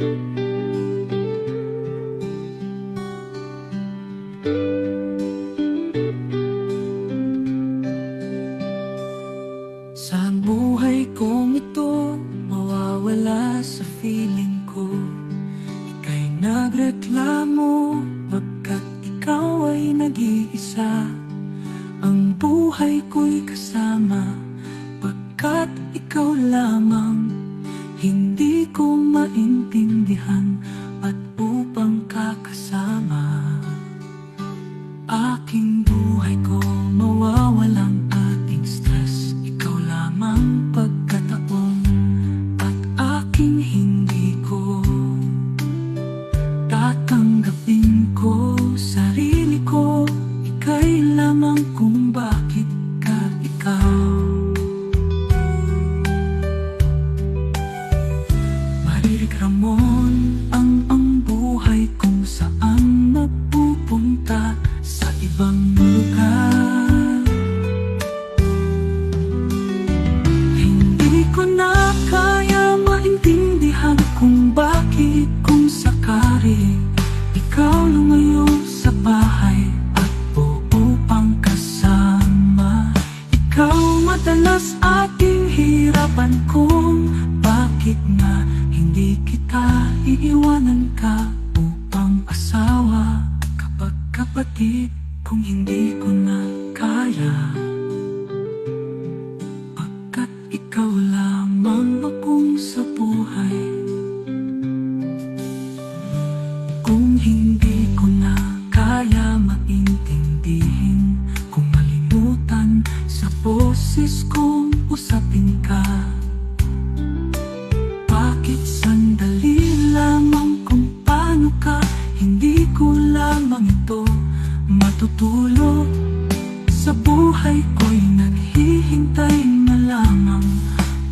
Sa kong ito, mawawala sa feeling ko. Ika'y nagreklamo, pagkat ikaw ay Ang buhay ko'y kasama, pagkat ikaw lamang Hindi ko maintindihan, at upang kakasama? Aking buhay ko mawawalang ating stress. Ikaw lamang pagkataon At aking hindi iiwanan ka upang asawa Kapag kapatid kung hindi ko na kaya. Pagkat ikaw lamang akong sa buhay. Kung hindi ko na kaya maintindihin Kung malimutan sa boses kong usapin ka Bakit sandali buhay ko'y naghihintay na lamang.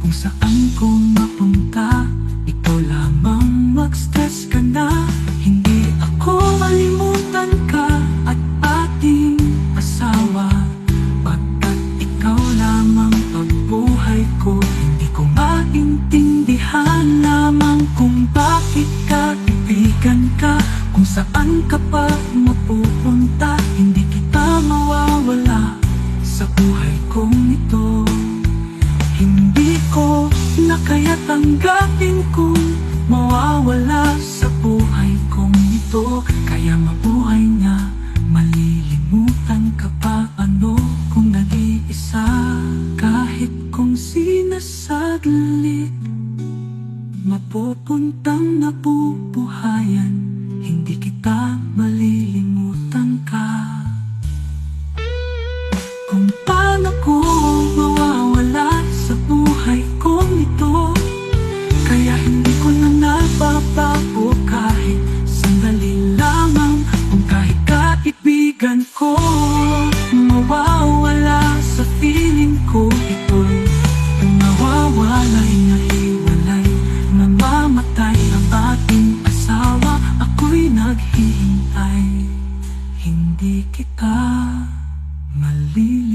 Kung saan ko mapunta Ikaw lamang mag-stress ka na. Hindi ako malimutan ka At ating asawa. Pagkat ikaw lamang pagbuhay ko? Hindi ko maintindihan lamang Kung bakit ka ibigan ka. Kung saan ka pa kaya tanggapin kung Mawawala sa buhay kong ito. Kaya mabuhay nga Malilimutan ka pa. Ano kung nag-iisa? Kahit kung sinasaglit Mapupuntang nabubuhayan. Hindi kita malilimutan ka. Kung paano ko malilimutan